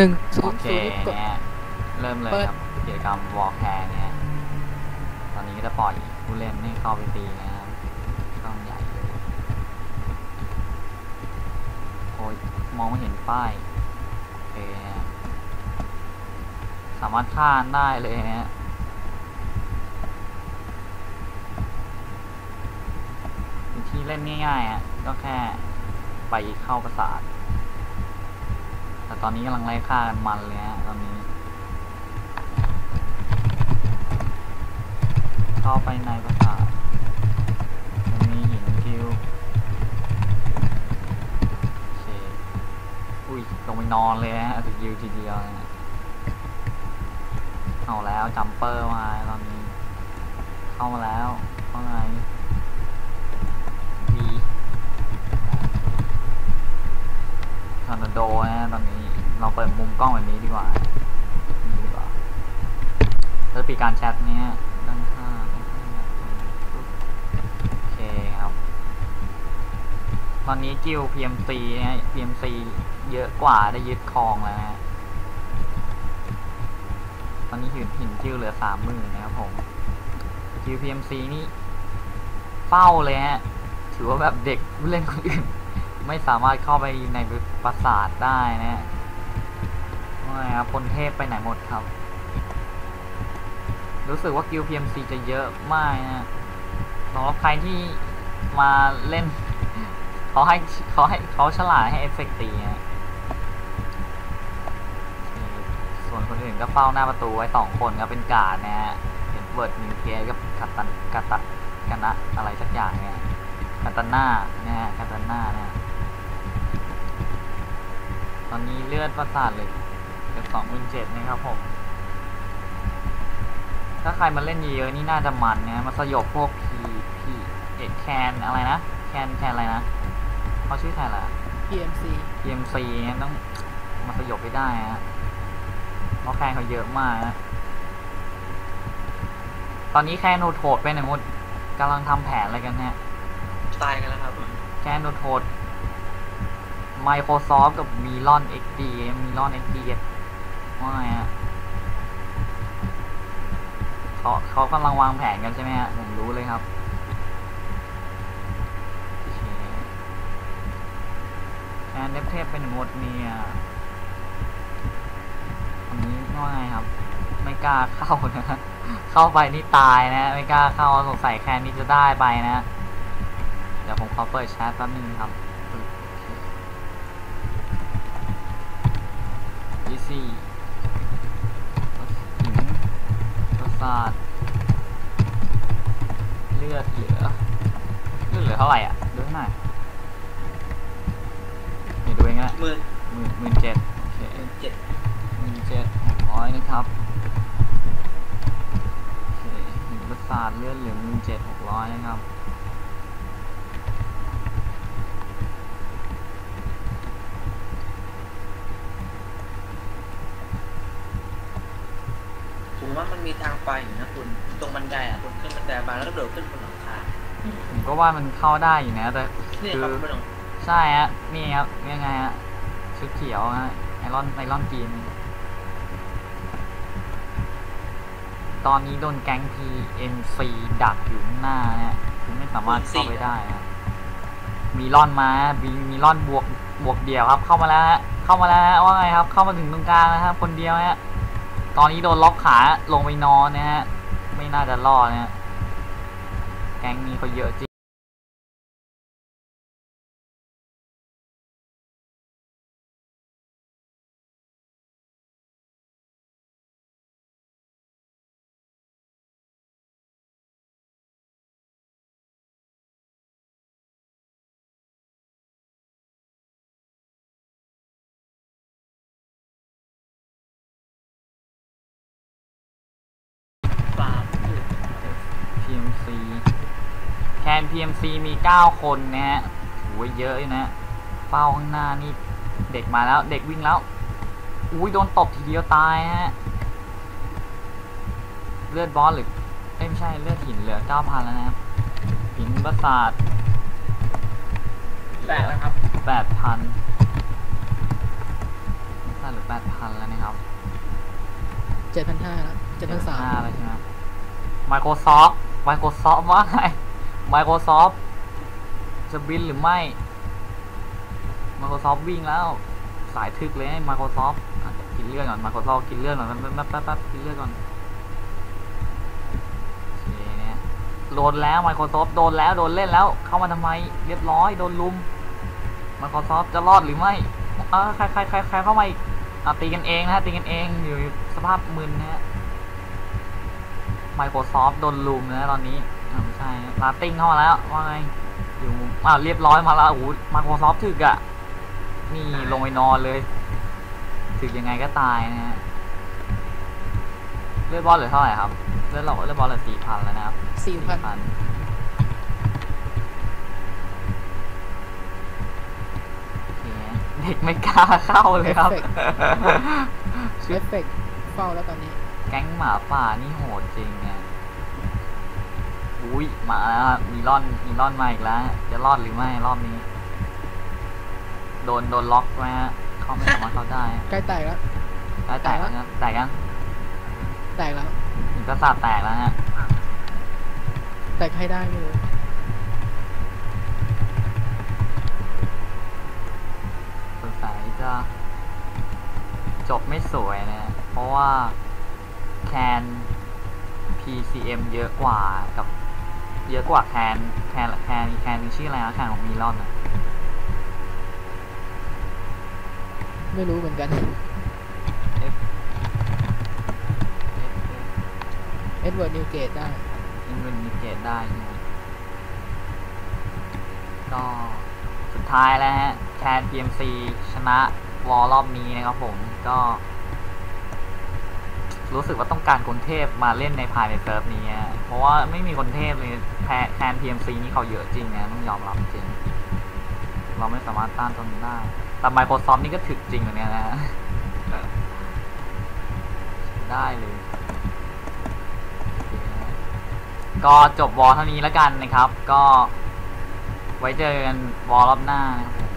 หนึ่งศูโอนย์เคศูนย์กด เนี่ยเริ่มเลยเปิด ครับกิจกรรมวอลแคร์เนี่ยตอนนี้ก็จะปล่อยผู้เล่นให้เข้าไปตีนะครับช่องใหญ่เลยโอ้ยมองไม่เห็นป้ายโอเคนะสามารถข้ามได้เลยนะฮะวิธีเล่นง่ายๆอะก็แค่ไปเข้าประสาทแตอนนี้กำลังไล่ฆ่ากันมันเลยฮะตอนนี้ เข้าไปในปราสาทตรงนี้หินคิวโอเคอุ้ยลงไปนอนเลยฮะสกิลทีเดียวเอาแล้วจัมเปอร์มาตอนนี้ เข้ามาแล้วว่าไงวีทอร์นาโดนะตอนนี้ เราเปิดมุมกล้องแบบนี้ดีกว่านี่ดีกว่าแล้วปีการแชทเนี้ยด้านข้างด้าโอเคครับ ตอนนี้กิล PMC นะ PMC เยอะกว่าได้ยึดครองแล้วนะฮะตอนนี้หินหินกิลเหลือสามหมื่นนะครับผมกิล PMC นี่เฝ้าเลยฮะถือว่าแบบเด็กเล่นคนอื่น ไม่สามารถเข้าไปในปราสาทได้นะฮะ ว่าไงครับพลเทพไปไหนหมดครับ รู้สึกว่ากิล PMC จะเยอะมากนะสำหรับใครที่มาเล่นเขาให้เขาให้เขาฉลาดให้เอฟเฟกต์ตีนะส่วนคนอื่นก็เฝ้าหน้าประตูไว้สองคนก็เป็นกาดนะฮะเห็นเวิร์ดนิวเคลียร์กับกัตตันกัตะกันนะอะไรสักอย่างเนี่ยกัตตาน่านะฮะกัตตาน่านะ อนนี้เลือดประสาทเหลยเกือบสองหมื่นเจ็ดนะครับผม ถ้าใครมาเล่นเยอะๆนี่น่าจะมันนะมาสยบพวกพีพีเอกแคนอะไรนะ แคนแคนอะไรนะเขาชื่อแคนอะไรอะ PMC PMC เนี่ยต้องมาสยบให้ได้ฮะเพราะแคนเขาเยอะมากนะตอนนี้แคนโนโทดไปไหนหมดกำลังทำแผนอะไรกันเนี่ยตายกันแล้วครับแคนโนโทด Microsoft กับ Melon XD Melon XD ว่าไงฮะเขาเขากำลังวางแผนกันใช่ไหมฮะผมรู้เลยครับโอนเทพเทพเป็นหมดเนี่ยอันนี้ว่าไงครับ ไม่กล้าเข้านะ เข้าไปนี่ตายนะ ไม่กล้าเข้าสงสัยแคนนี้จะได้ไปนะ เดี๋ยวผมขอเปิดแชทแป๊บนึงครับ ดีซีหินประสาทเลือดเหลือ เลือดเหลือเท่าไหร่อะดูให้หน่อยนี่ดูเองนะหมื่นหมื่นหมื่นเจ็ดโอเคเจ็ดหมื่นเจ็ดหกร้อยนะครับโอเคหินประสาทเลือดเหลือหมื่นเจ็ดหกร้อยนะครับ ผมว่ามันมีทางไปอยู่นะคุณตรงบันไดอะคุณขึ้นบันไดมาแล้วก็โดดขึ้นบนหลังคาผมก็ว่ามันเข้าได้อยู่นะแต่เนี่ยครับบนหลังใช่ฮะนี่ครับยังไงฮะชุดเขียวฮะไอรอนไอรอนกรีนตอนนี้โดนแก๊ง PMC ดักอยู่ข้างหน้าฮะคือไม่สามารถเข้าไปได้ฮะมีร่อนมามีมีร่อนบวกบวกเดียวครับ เข้ามาแล้วฮะเข้ามาแล้วฮะว่าไงครับ เข้ามาถึงตรงกลางแล้วครับคนเดียวฮะ ตอนนี้โดนล็อกขาลงไปนอนนะฮะ ไม่น่าจะรอดนะฮะ แก๊งนี้เขาเยอะจริง น PMC มี 9 คนนะฮะถือว่าเยอะอยู่นะเฝ้าข้างหน้านี่ เด็กมาแล้ว เด็กวิ่งแล้ว อุ้ยโดนตบทีเดียวตายฮะ เลือดบอสหรือเอ้ยไม่ใช่ เลือดหินเหลือ 9,000 แล้วนะครับ หินประสาทแตกแล้วครับ8,000โอเคพันหรือแปดพันแล้วนะครับเจ็ดพันห้าแล้วเจ็ดพันสามห้าแล้วใช่ไหม Microsoft Microsoft ว่าไง Microsoft จะบินหรือไม่ Microsoft วิ่งแล้ว สายทึกเลย Microsoft กินเลือดก่อน Microsoft กินเลือดก่อนแป๊บแป๊บแป๊บกินเลือดก่อนโดนแล้ว Microsoft โดนแล้วโดนเล่นแล้ว เข้ามาทำไม เรียบร้อยโดนลุม Microsoft จะรอดหรือไม่อาใครใครใครใครเข้ามาอีกอะตีกันเองนะตีกันเองอยู่สภาพมึนนะ Microsoft โดนลุมนะตอนนี้ ใช่ลาติ้งเข้ามาแล้วว่าไงอยู่อ่าเรียบร้อยมาแล้วโอ้โห Microsoft ถึกอะนี่ลงไปนอนเลย ถึกยังไงก็ตายนะฮะเลือดบอลเหลือเท่าไหร่ครับเลือดเราเลือดบอลเหลือสี่พันแล้วนะครับสี่พันพันโอเคเด็กไม่กล้าเข้าเลยครับเอฟเฟกต์เฝ้าแล้วตอนนี้ แก๊งหมาป่านี่โหดจริงเนี่ย อุ้ยมาแล้วครับมีร่อนมีร่อนมาอีกแล้ว จะรอดหรือไม่รอบนี้ โดนโดนล็อกไว้ฮะเข้าไม่สามารถเข้าได้ใกล้แตกแล้วแล้วแตกแล้วนะแตกยังแตกแล้วถึงกระสาบแตกแล้วฮะแตกให้ได้ไม่รู้สงสัยจะจบไม่สวยนะเพราะว่าแคน PCM เยอะกว่ากับ เยอะกว่าแคนแคนแคนแคนชื่ออะไรนะแคนของมีลอนอะไม่รู้เหมือนกัน F F เอ็ดเวิร์ดนิวเกตได้อินเวนมิเกตได้นะก็สุดท้ายแล้วฮะแคน PMC ชนะวอลรอบนี้นะครับผมก็ รู้สึกว่าต้องการคนเทพมาเล่นในภายในเซิร์ฟนี้ เพราะว่าไม่มีคนเทพเลยแคนแคน PMC นี่เขาเยอะจริงนะต้องยอมรับจริง เราไม่สามารถต้านตนได้แต่ Microsoft นี่ก็ถึกจริงเหมือนกันนะได้เลย ก็จบวอลเท่านี้แล้วกันนะครับ ก็ไว้เจอกันวอลรอบหน้านะครับ